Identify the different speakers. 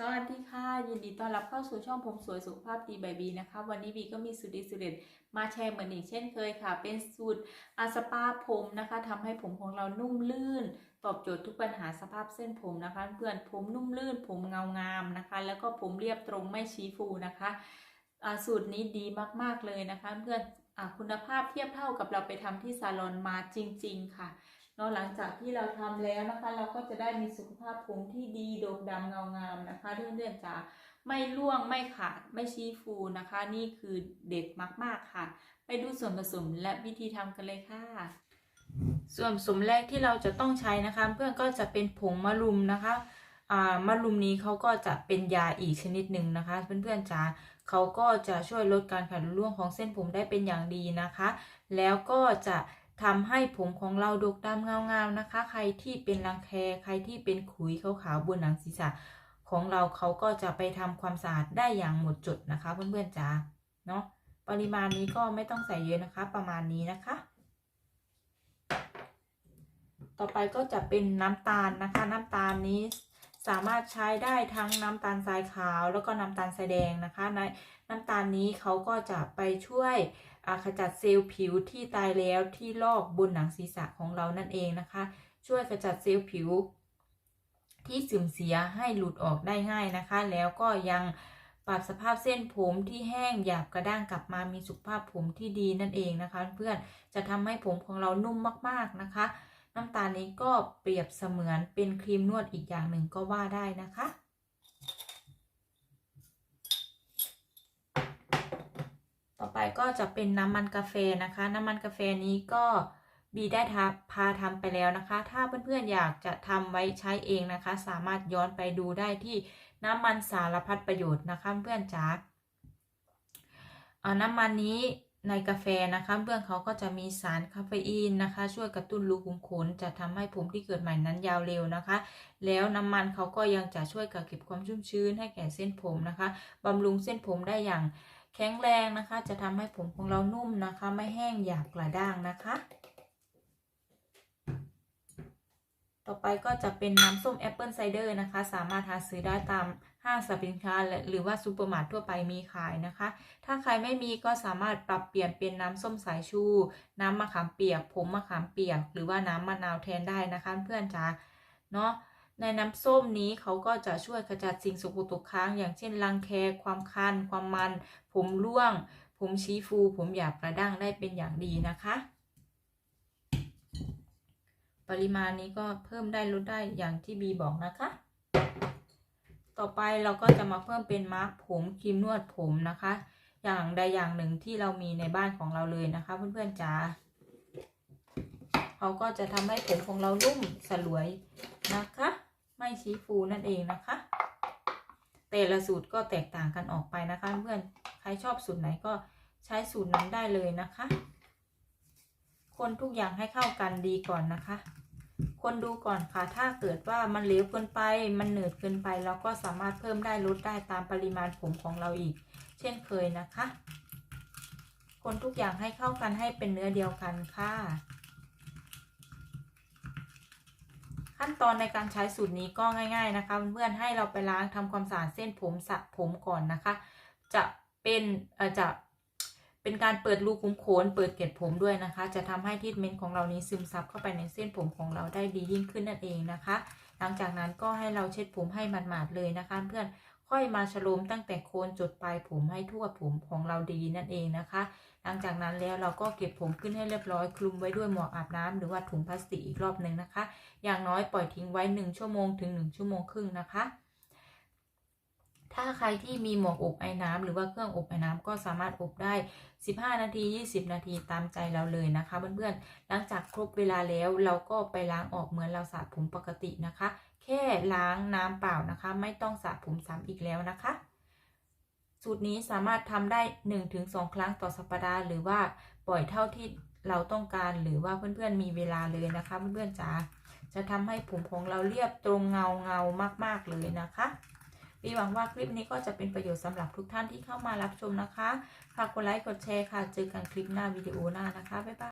Speaker 1: สวัสดีค่ะ ยินดีต้อนรับเข้าสู่ช่องผมสวยสุขภาพดีใบบีนะคะ วันนี้บีก็มีสูตรดีสูตรเด็ดมาแชร์เหมือนอีกเช่นเคยค่ะ เป็นสูตรอาสปาผมนะคะทำให้ผมของเรานุ่มลื่น ตอบโจทย์ทุกปัญหาสภาพเส้นผมนะคะ เพื่อนผมนุ่มลื่น ผมเงางามนะคะ แล้วก็ผมเรียบตรงไม่ชี้ฟูนะคะสูตรนี้ดีมากๆเลยนะคะ เพื่อนอคุณภาพเทียบเท่ากับเราไปทำที่ซาลอนมาจริง ๆ ค่ะ เนาะหลังจากที่เราทำแล้วนะคะ เราก็จะได้มีสุขภาพผมที่ดีโด่งดังเงางามนะคะเพื่อนๆจ๋าไม่ร่วงไม่ขาดไม่ชี้ฟูนะคะ นี่คือเด็ดมากๆค่ะ ไปดูส่วนผสมและวิธีทำกันเลยค่ะ ส่วนผสมแรกที่เราจะต้องใช้นะคะ เพื่อนก็จะเป็นผงมะรุมนะคะอ่ามะรุมนี้เขาก็จะเป็นยาอีกชนิดหนึ่งนะคะ เพื่อนๆจ๋าเขาก็จะช่วยลดการขาดร่วงของเส้นผมได้เป็นอย่างดีนะคะ แล้วก็จะ ทำให้ผมของเราดกดำเงางามนะคะ ใครที่เป็นรังแค ใครที่เป็นขุยขาวๆบนหนังศีรษะของเราเขาก็จะไปทำความสะอาดได้อย่างหมดจดนะคะ เพื่อนๆจ๋าเนาะปริมาณนี้ก็ไม่ต้องใส่เยอะนะคะ ประมาณนี้นะคะ ต่อไปก็จะเป็นน้ำตาลนะคะ น้ำตาลนี้สามารถใช้ได้ทั้งน้ำตาลทรายขาวแล้วก็น้ำตาลทรายแดงนะคะในน้ำตาลนี้เขาก็จะไปช่วย ขจัดเซลล์ผิวที่ตายแล้วที่ลอกบนหนังศีรษะของเรานั่นเองนะคะ ช่วยขจัดเซลล์ผิว ที่เสื่อมเสียให้หลุดออกได้ง่ายนะคะ แล้วก็ยังปรับสภาพเส้นผมที่แห้งหยาบกระด้างกลับมามีสุขภาพผมที่ดีนั่นเองนะคะ เพื่อนจะทำให้ผมของเรานุ่มมากๆนะคะ น้ำตาลนี้ก็เปรียบเสมือนเป็นครีมนวดอีกอย่างหนึ่งก็ว่าได้นะคะ ต่อไป ก็จะเป็นน้ำมันกาแฟนะคะ น้ำมันกาแฟนี้ก็บีได้ทาพาทำไปแล้วนะคะ ถ้าเพื่อนๆอยากจะทำไว้ใช้เองนะคะ สามารถย้อนไปดูได้ที่น้ำมันสารพัดประโยชน์นะคะเพื่อนจ๋าน้ำมันนี้ในกาแฟนะคะเพื่อนเขาก็จะมีสารคาเฟอีนนะคะ ช่วยกระตุ้นรูขุมขนจะทำให้ผมที่เกิดใหม่นั้นยาวเร็วนะคะ แล้วน้ำมันเขาก็ยังจะช่วยกักเก็บความชุ่มชื้นให้แก่เส้นผมนะคะบำรุงเส้นผมได้อย่าง แข็งแรงนะคะ จะทำให้ผมของเรานุ่มนะคะ ไม่แห้งหยาบกระด้างนะคะ ต่อไปก็จะเป็นน้ำส้มแอปเปิลไซเดอร์นะคะ สามารถหาซื้อได้ตามห้างสรรพสินค้าหรือว่าซูเปอร์มาร์ททั่วไปมีขายนะคะ ถ้าใครไม่มีก็สามารถปรับเปลี่ยนเป็นน้ำส้มสายชู น้ำมะขามเปียก ผมมะขามเปียก หรือว่าน้ำมะนาวแทนได้นะคะ เพื่อนจ๋าเนาะ ในน้ำส้มนี้เขาก็จะช่วยขจัดสิ่งสกปรกตกค้าง อย่างเช่นรังแค ความคัน ความมัน ผมร่วง ผมชี้ฟู ผมหยาบกระด้างได้เป็นอย่างดีนะคะ ปริมาณนี้ก็เพิ่มได้ลดได้อย่างที่บีบอกนะคะ ต่อไปเราก็จะมาเพิ่มเป็นมาร์กผมครีมนวดผมนะคะ อย่างใดอย่างหนึ่งที่เรามีในบ้านของเราเลยนะคะ เพื่อนๆจ๋าเขาก็จะทำให้ผมของเรานุ่มสลวยนะคะ ไม่ชี้ฟูนั่นเองนะคะ แต่ละสูตรก็แตกต่างกันออกไปนะคะ เพื่อนใครชอบสูตรไหนก็ใช้สูตรนั้นได้เลยนะคะ คนทุกอย่างให้เข้ากันดีก่อนนะคะ คนดูก่อนค่ะถ้าเกิดว่ามันเหลวเกินไป มันเหนืดเกินไปเราก็สามารถเพิ่มได้ลดได้ตามปริมาณผมของเราอีก เช่นเคยนะคะ คนทุกอย่างให้เข้ากันให้เป็นเนื้อเดียวกันค่ะ ขั้นตอนในการใช้สูตรนี้ก็ง่าย ๆนะคะ เพื่อนๆให้เราไปล้างทำความสะอาดเส้นผมสระผมก่อนนะคะ จะเป็นอ่อจะเป็นการเปิดรูขุมขนเปิดเกล็ดผมด้วยนะคะ จะทำให้ทรีทเมนต์ของเรานี้ซึมซับเข้าไปในเส้นผมของเราได้ดียิ่งขึ้นนั่นเองนะคะ หลังจากนั้นก็ให้เราเช็ดผมให้หมาดๆเลยนะคะ เพื่อน ค่อยมาฉโลมตั้งแต่โคนจุดปลายผมให้ทั่วผมของเราดีนั่นเองนะคะ หลังจากนั้นแล้วเราก็เก็บผมขึ้นให้เรียบร้อยคลุมไว้ด้วยหมวกอาบน้ำหรือว่าถุงพลาสติกอีกรอบหนึ่งนะคะ อย่างน้อยปล่อยทิ้งไว้ 1 ชั่วโมงถึง 1 ชั่วโมงครึ่งนะคะ ถ้าใครที่มีหมวกอบไอ้น้ำหรือว่าเครื่องอบไอ้น้ำก็สามารถอบได้ 15 นาที 20 นาทีตามใจเราเลยนะคะเพื่อนๆหลังจากครบเวลาแล้วเราก็ไปล้างออกเหมือนเราสระผมปกตินะคะ แค่ล้างน้ำเปล่านะคะ ไม่ต้องสระผมซ้ำอีกแล้วนะคะสูตรนี้สามารถทำได้ 1-2 ครั้งต่อสัปดาห์หรือว่าปล่อยเท่าที่เราต้องการหรือว่าเพื่อนๆมีเวลาเลยนะคะเพื่อนๆจ๋าจะทำให้ผมของเราเรียบตรงเงาเงามาก ๆเลยนะคะีหวังว่าคลิปนี้ก็จะเป็นประโยชน์สำหรับทุกท่านที่เข้ามารับชมนะคะ ฝากกดไลค์ กดแชร์ค่ะ เจอกันคลิปหน้าวิดีโอหน้านะคะ บ๊ายบาย